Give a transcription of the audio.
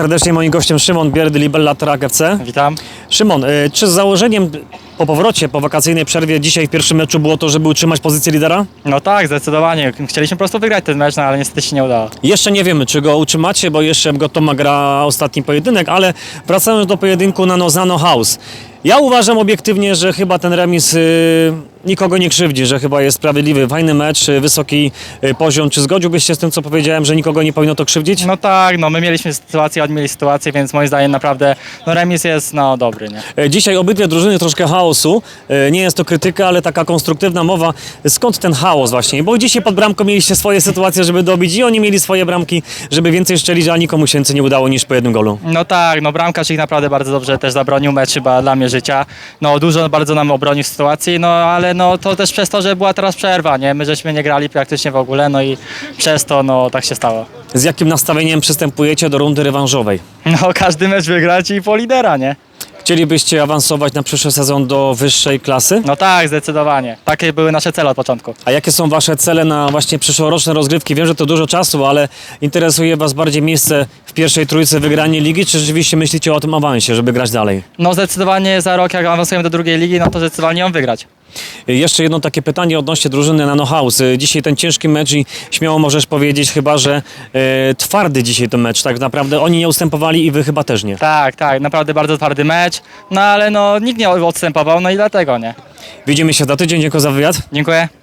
serdecznie. Moim gościem Szymon Bierdy, Libella Track FC. Witam. Szymon, y, czy z założeniem po powrocie, po wakacyjnej przerwie dzisiaj w pierwszym meczu było to, żeby utrzymać pozycję lidera? No tak, zdecydowanie. Chcieliśmy po prostu wygrać ten mecz, no ale niestety się nie udało. Jeszcze nie wiemy, czy go utrzymacie, bo jeszcze Gotoma gra ostatni pojedynek, ale wracając do pojedynku na Nozano House. Ja uważam obiektywnie, że chyba ten remis y, nikogo nie krzywdzi, że chyba jest sprawiedliwy. Fajny mecz, y, wysoki y, poziom. Czy zgodziłbyś się z tym, co powiedziałem, że nikogo nie powinno to krzywdzić? No tak, no my mieliśmy sytuację, oni mieli sytuację, więc moim zdaniem naprawdę no remis jest no dobry, nie? E, Dzisiaj obydwie drużyny troszkę chaosu. E, Nie jest to krytyka, ale taka konstruktywna mowa. Skąd ten chaos właśnie? Bo dzisiaj pod bramką mieliście swoje sytuacje, żeby dobić i oni mieli swoje bramki, żeby więcej szczelić, a nikomu się nie udało niż po jednym golu. No tak, no bramkarz ich naprawdę bardzo dobrze też zabronił mecz chyba dla mnie życia. No dużo bardzo nam obronił sytuacji, no ale no to też przez to, że była teraz przerwa, nie? My żeśmy nie grali praktycznie w ogóle, no i przez to no tak się stało. Z jakim nastawieniem przystępujecie do rundy rewanżowej? No każdy mecz wygrać i po lidera, nie? Chcielibyście awansować na przyszły sezon do wyższej klasy? No tak, zdecydowanie. Takie były nasze cele od początku. A jakie są Wasze cele na właśnie przyszłoroczne rozgrywki? Wiem, że to dużo czasu, ale interesuje Was bardziej miejsce w pierwszej trójce wygranie ligi, czy rzeczywiście myślicie o tym awansie, żeby grać dalej? No zdecydowanie za rok, jak awansujemy do drugiej ligi, no to zdecydowanie ją wygrać. Jeszcze jedno takie pytanie odnośnie drużyny Nano House. Dzisiaj ten ciężki mecz i śmiało możesz powiedzieć chyba, że e, twardy dzisiaj ten mecz. Tak naprawdę oni nie ustępowali i wy chyba też nie. Tak, tak, naprawdę bardzo twardy mecz, no ale no nikt nie odstępował, no i dlatego nie. Widzimy się za tydzień. Dziękuję za wywiad. Dziękuję.